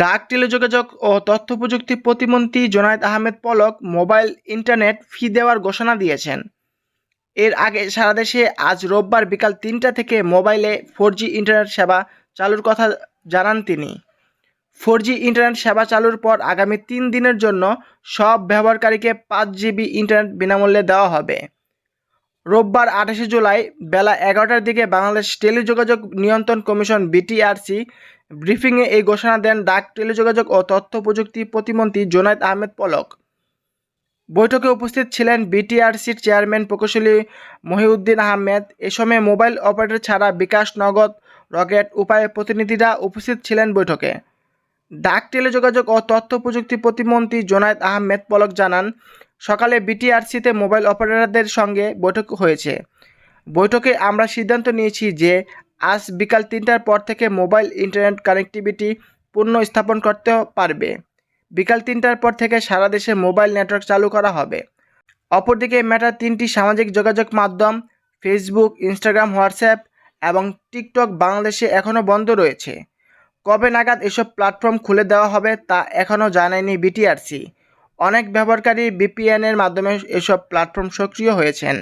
ডাক টেলিযোগাযোগ ও তথ্য প্রযুক্তি প্রতিমন্ত্রী Zunaid Ahmed Palak mobile internet fee দেওয়ার ঘোষণা দিয়েছেন। এর আগে সারা দেশে আজ রোববার বিকাল তিনটা থেকে মোবাইলে ফোর ইন্টারনেট সেবা চালুর কথা জানান তিনি। ফোর ইন্টারনেট সেবা চালুর পর আগামী তিন দিনের জন্য সব ব্যবহারকারীকে পাঁচ জিবি ইন্টারনেট বিনামূল্যে দেওয়া হবে। রোববার আঠাশে জুলাই বেলা এগারোটার দিকে বাংলাদেশ টেলিযোগাযোগ নিয়ন্ত্রণ কমিশন বিটিআরসি ব্রিফিংয়ে এই ঘোষণা দেন ডাক, টেলিযোগাযোগ ও তথ্য প্রযুক্তি প্রতিমন্ত্রী জোনায়েদ আহমেদ পলক। বৈঠকে উপস্থিত ছিলেন বিটিআরসির চেয়ারম্যান প্রকৌশলী মহিউদ্দিন আহমেদ। এ সময় মোবাইল অপারেটর ছাড়া বিকাশ নগদ, রকেট উপায়ে প্রতিনিধিরা উপস্থিত ছিলেন বৈঠকে। ডাক, টেলিযোগাযোগ ও তথ্য প্রযুক্তি প্রতিমন্ত্রী জোনায়েদ আহমেদ পলক জানান, সকালে বিটিআরসিতে মোবাইল অপারেটরদের সঙ্গে বৈঠক হয়েছে। বৈঠকে আমরা সিদ্ধান্ত নিয়েছি যে আজ বিকাল তিনটার পর থেকে মোবাইল ইন্টারনেট কানেক্টিভিটি পূর্ণ স্থাপন করতে পারবে। বিকাল তিনটার পর থেকে সারা দেশে মোবাইল নেটওয়ার্ক চালু করা হবে। অপরদিকে মেটার তিনটি সামাজিক যোগাযোগ মাধ্যম, ফেসবুক, ইনস্টাগ্রাম, হোয়াটসঅ্যাপ এবং টিকটক বাংলাদেশে এখনও বন্ধ রয়েছে। কবে নাগাদ এসব প্ল্যাটফর্ম খুলে দেওয়া হবে তা এখনও জানায়নি বিটিআরসি। অনেক ব্যবহারকারী বিপিএনের মাধ্যমে এসব প্ল্যাটফর্ম সক্রিয় হয়েছেন।